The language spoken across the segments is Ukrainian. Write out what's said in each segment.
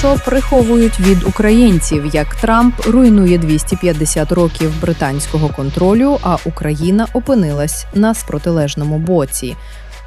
що приховують від українців, як Трамп руйнує 250 років британського контролю, а Україна опинилась на протилежному боці.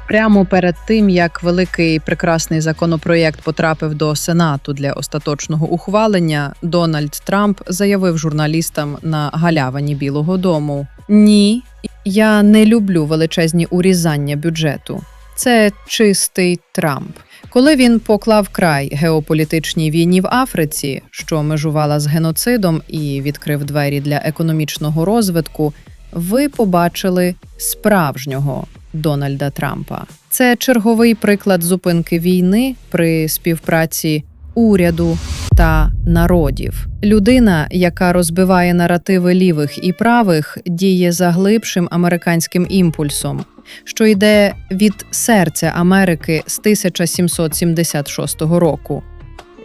Прямо перед тим як великий прекрасний законопроєкт потрапив до Сенату для остаточного ухвалення, Дональд Трамп заявив журналістам на галявині Білого Дому: Ні, я не люблю величезні урізання бюджету. Це чистий Трамп. Коли він поклав край геополітичній війні в Африці, що межувала з геноцидом і відкрив двері для економічного розвитку, ви побачили справжнього Дональда Трампа. Це черговий приклад зупинки війни при співпраці уряду та народів. Людина, яка розбиває наративи лівих і правих, діє за глибшим американським імпульсом, що йде від серця Америки з 1776 року.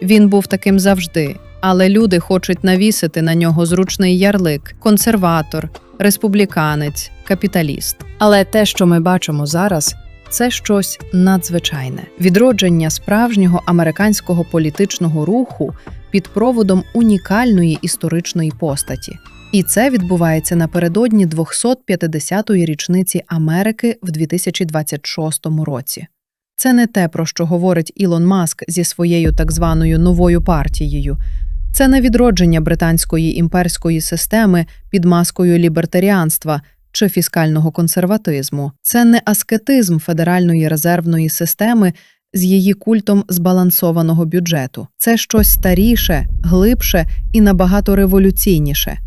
Він був таким завжди, але люди хочуть навісити на нього зручний ярлик консерватор, республіканець, капіталіст. Але те, що ми бачимо зараз, це щось надзвичайне відродження справжнього американського політичного руху під проводом унікальної історичної постаті. І це відбувається напередодні 250-ї річниці Америки в 2026 році. Це не те, про що говорить Ілон Маск зі своєю так званою новою партією. Це не відродження британської імперської системи під маскою лібертаріанства чи фіскального консерватизму. Це не аскетизм федеральної резервної системи з її культом збалансованого бюджету. Це щось старіше, глибше і набагато революційніше.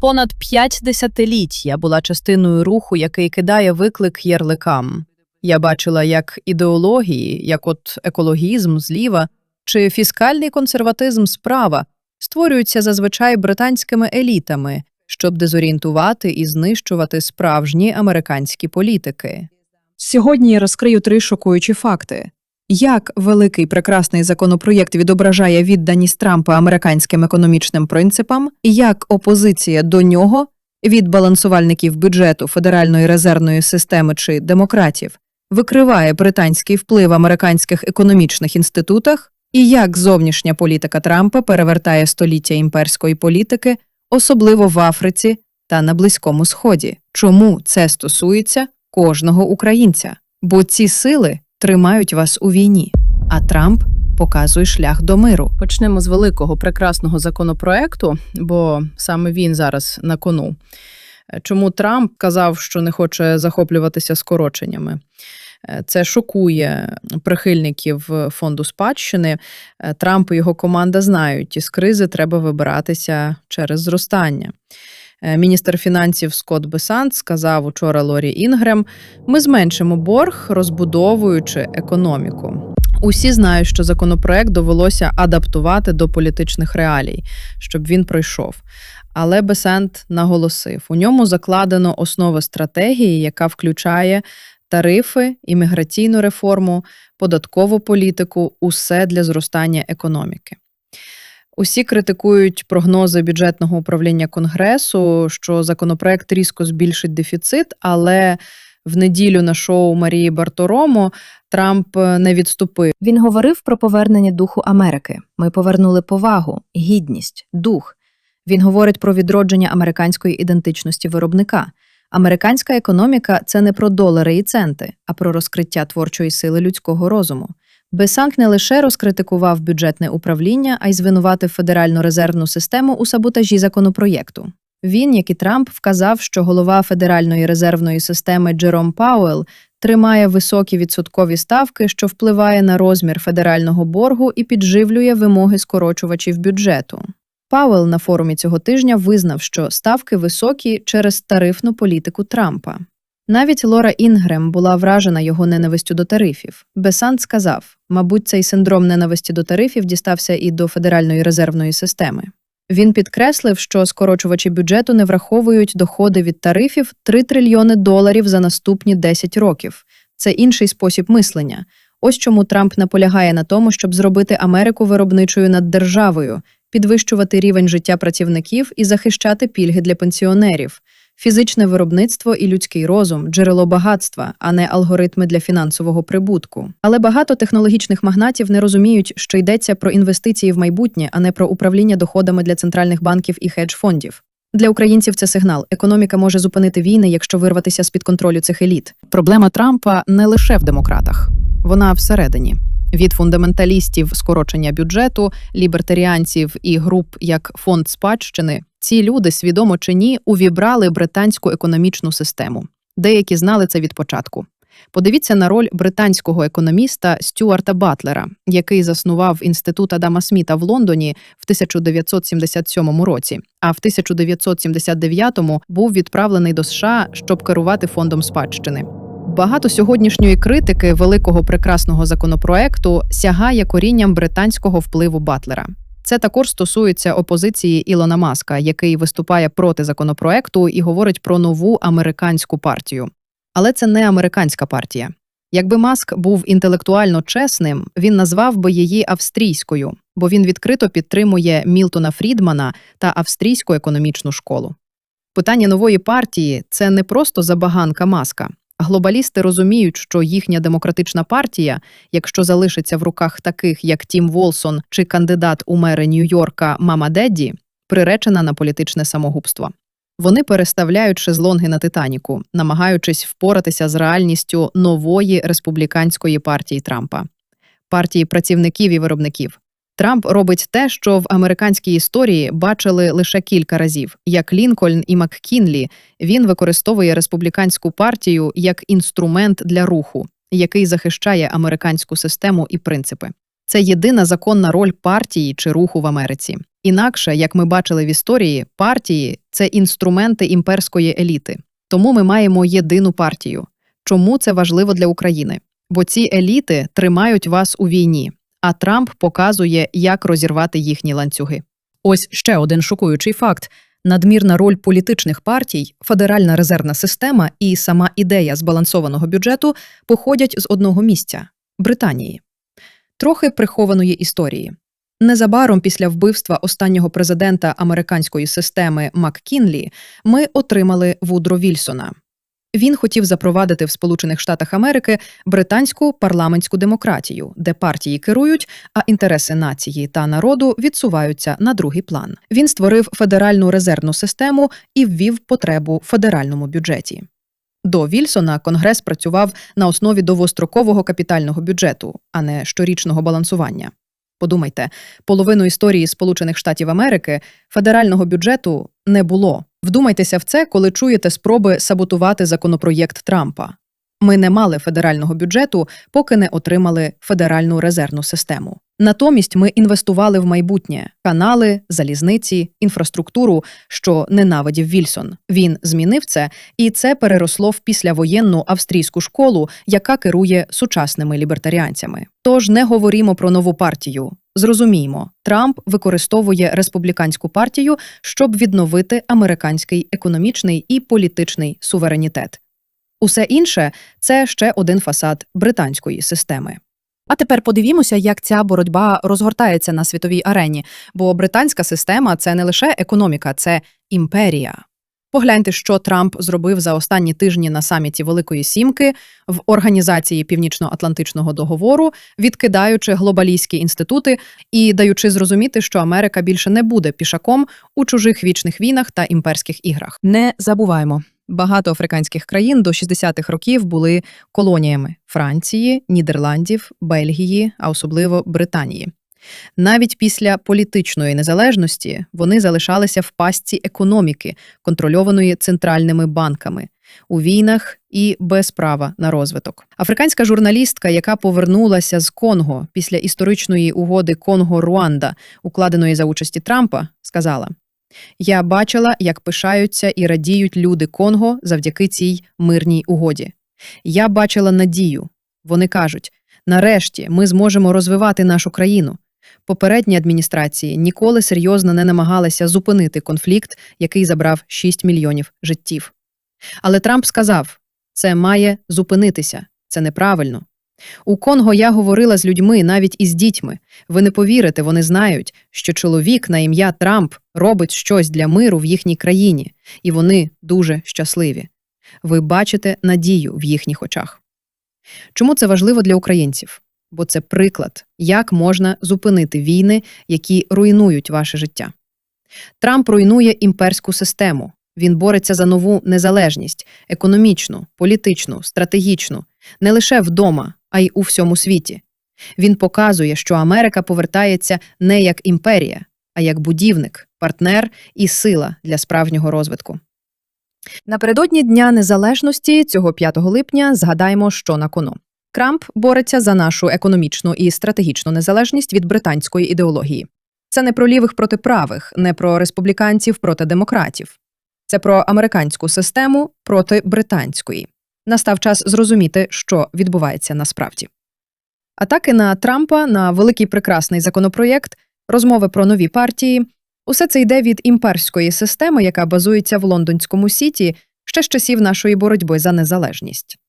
Понад п'ять десятиліть я була частиною руху, який кидає виклик ярликам. Я бачила як ідеології, як от екологізм зліва чи фіскальний консерватизм справа створюються зазвичай британськими елітами, щоб дезорієнтувати і знищувати справжні американські політики. Сьогодні я розкрию три шокуючі факти. Як великий прекрасний законопроєкт відображає відданість Трампа американським економічним принципам, і як опозиція до нього від балансувальників бюджету Федеральної резервної системи чи демократів викриває британський вплив американських економічних інститутах, і як зовнішня політика Трампа перевертає століття імперської політики, особливо в Африці та на Близькому Сході. Чому це стосується кожного українця? Бо ці сили тримають вас у війні, а Трамп показує шлях до миру. Почнемо з великого прекрасного законопроекту, бо саме він зараз на кону. Чому Трамп казав, що не хоче захоплюватися скороченнями? Е, Це шокує прихильників фонду спадщини. Е, Трамп і його команда знають, із кризи треба вибиратися через зростання. Е, Міністр фінансів Скотт Бесант сказав учора Лорі Інгрем: ми зменшимо борг, розбудовуючи економіку. Усі знають, що законопроект довелося адаптувати до політичних реалій, щоб він пройшов. Але Бесант наголосив: у ньому закладено основи стратегії, яка включає тарифи, імміграційну реформу, податкову політику усе для зростання економіки. Усі критикують прогнози бюджетного управління Конгресу, що законопроект різко збільшить дефіцит, але в неділю на шоу Марії Барторомо Трамп не відступив. Він говорив про повернення духу Америки. Ми повернули повагу, гідність, дух. Він говорить про відродження американської ідентичності виробника. Американська економіка це не про долари і центи, а про розкриття творчої сили людського розуму. Бесанк не лише розкритикував бюджетне управління, а й звинуватив Федеральну резервну систему у саботажі законопроєкту. Він, як і Трамп, вказав, що голова Федеральної резервної системи Джером Пауел тримає високі відсоткові ставки, що впливає на розмір федерального боргу і підживлює вимоги скорочувачів бюджету. Пауел на форумі цього тижня визнав, що ставки високі через тарифну політику Трампа. Навіть Лора Інгрем була вражена його ненавистю до тарифів. Бесант сказав: мабуть, цей синдром ненависті до тарифів дістався і до Федеральної резервної системи. Він підкреслив, що скорочувачі бюджету не враховують доходи від тарифів 3 трильйони доларів за наступні 10 років. Це інший спосіб мислення. Ось чому Трамп наполягає на тому, щоб зробити Америку виробничою над державою, підвищувати рівень життя працівників і захищати пільги для пенсіонерів. Фізичне виробництво і людський розум джерело багатства, а не алгоритми для фінансового прибутку. Але багато технологічних магнатів не розуміють, що йдеться про інвестиції в майбутнє, а не про управління доходами для центральних банків і хедж-фондів. Для українців це сигнал. Економіка може зупинити війни, якщо вирватися з під контролю цих еліт. Проблема Трампа не лише в демократах, вона всередині. Від фундаменталістів скорочення бюджету, лібертаріанців і груп як фонд спадщини, ці люди, свідомо чи ні, увібрали британську економічну систему. Деякі знали це від початку. Подивіться на роль британського економіста Стюарта Батлера, який заснував інститут Адама Сміта в Лондоні в 1977 році, а в 1979 був відправлений до США, щоб керувати фондом спадщини. Багато сьогоднішньої критики великого прекрасного законопроекту сягає корінням британського впливу Батлера. Це також стосується опозиції Ілона Маска, який виступає проти законопроекту і говорить про нову американську партію. Але це не американська партія. Якби Маск був інтелектуально чесним, він назвав би її австрійською, бо він відкрито підтримує Мілтона Фрідмана та австрійську економічну школу. Питання нової партії це не просто забаганка Маска. Глобалісти розуміють, що їхня демократична партія, якщо залишиться в руках таких, як Тім Волсон чи кандидат у мери Нью-Йорка Мама Дедді, приречена на політичне самогубство. Вони переставляють шезлонги на Титаніку, намагаючись впоратися з реальністю нової республіканської партії Трампа, партії працівників і виробників. Трамп робить те, що в американській історії бачили лише кілька разів. Як Лінкольн і МакКінлі, він використовує республіканську партію як інструмент для руху, який захищає американську систему і принципи. Це єдина законна роль партії чи руху в Америці. Інакше, як ми бачили в історії, партії це інструменти імперської еліти. Тому ми маємо єдину партію. Чому це важливо для України? Бо ці еліти тримають вас у війні, а Трамп показує, як розірвати їхні ланцюги. Ось ще один шокуючий факт: надмірна роль політичних партій, федеральна резервна система і сама ідея збалансованого бюджету походять з одного місця Британії. Трохи прихованої історії. Незабаром після вбивства останнього президента американської системи МакКінлі ми отримали Вудро Вільсона. Він хотів запровадити в Сполучених Штатах Америки британську парламентську демократію, де партії керують, а інтереси нації та народу відсуваються на другий план. Він створив федеральну резервну систему і ввів потребу в федеральному бюджеті. До Вільсона Конгрес працював на основі довгострокового капітального бюджету, а не щорічного балансування. Подумайте, половину історії Сполучених Штатів Америки федерального бюджету не було. Вдумайтеся в це, коли чуєте спроби саботувати законопроєкт Трампа. Ми не мали федерального бюджету, поки не отримали федеральну резервну систему. Натомість ми інвестували в майбутнє канали, залізниці, інфраструктуру, що ненавидів Вільсон. Він змінив це, і це переросло в післявоєнну австрійську школу, яка керує сучасними лібертаріанцями. Тож не говоримо про нову партію. Зрозуміймо, Трамп використовує республіканську партію, щоб відновити американський економічний і політичний суверенітет. Усе інше це ще один фасад британської системи. А тепер подивімося, як ця боротьба розгортається на світовій арені, бо британська система це не лише економіка, це імперія. Погляньте, що Трамп зробив за останні тижні на саміті Великої Сімки в організації Північно-Атлантичного договору, відкидаючи глобалістські інститути і даючи зрозуміти, що Америка більше не буде пішаком у чужих вічних війнах та імперських іграх. Не забуваємо, багато африканських країн до 60-х років були колоніями Франції, Нідерландів, Бельгії, а особливо Британії. Навіть після політичної незалежності вони залишалися в пастці економіки, контрольованої центральними банками, у війнах і без права на розвиток. Африканська журналістка, яка повернулася з Конго після історичної угоди Конго-Руанда, укладеної за участі Трампа, сказала: Я бачила, як пишаються і радіють люди Конго завдяки цій мирній угоді. Я бачила надію. Вони кажуть: нарешті ми зможемо розвивати нашу країну. Попередні адміністрації ніколи серйозно не намагалися зупинити конфлікт, який забрав 6 мільйонів життів. Але Трамп сказав: це має зупинитися, це неправильно. У Конго я говорила з людьми, навіть із дітьми. Ви не повірите, вони знають, що чоловік на ім'я Трамп робить щось для миру в їхній країні, і вони дуже щасливі. Ви бачите надію в їхніх очах. Чому це важливо для українців? Бо це приклад, як можна зупинити війни, які руйнують ваше життя. Трамп руйнує імперську систему. Він бореться за нову незалежність економічну, політичну, стратегічну, не лише вдома, а й у всьому світі. Він показує, що Америка повертається не як імперія, а як будівник, партнер і сила для справжнього розвитку. Напередодні Дня Незалежності цього 5 липня згадаємо, що на кону. Трамп бореться за нашу економічну і стратегічну незалежність від британської ідеології. Це не про лівих проти правих, не про республіканців проти демократів. Це про американську систему проти британської. Настав час зрозуміти, що відбувається насправді. Атаки на Трампа на великий прекрасний законопроєкт, розмови про нові партії усе це йде від імперської системи, яка базується в лондонському сіті ще з часів нашої боротьби за незалежність.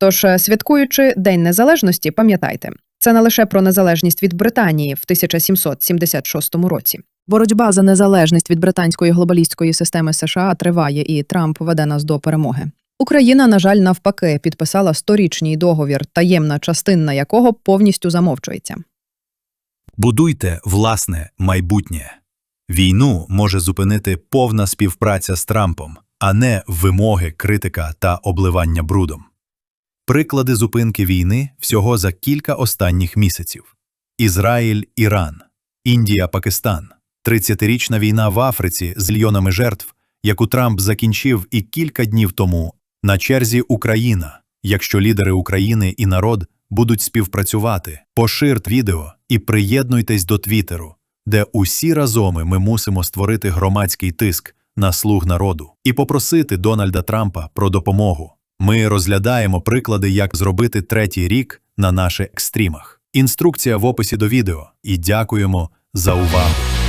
Тож, е, святкуючи День Незалежності, пам'ятайте, це не лише про незалежність від Британії в 1776 році. Боротьба за незалежність від британської глобалістської системи США триває, і Трамп веде нас до перемоги. Україна, на жаль, навпаки, підписала сторічний договір, таємна частина якого повністю замовчується. Будуйте власне майбутнє. Війну може зупинити повна співпраця з Трампом, а не вимоги, критика та обливання брудом. Приклади зупинки війни всього за кілька останніх місяців: Ізраїль, Іран, Індія, Пакистан, 30-річна війна в Африці з мільйонами жертв, яку Трамп закінчив і кілька днів тому. На черзі Україна. Якщо лідери України і народ будуть співпрацювати, поширт відео і приєднуйтесь до Твіттеру, де усі разом ми мусимо створити громадський тиск на слуг народу і попросити Дональда Трампа про допомогу. Ми розглядаємо приклади, як зробити третій рік на наших екстрімах. Інструкція в описі до відео. І дякуємо за увагу.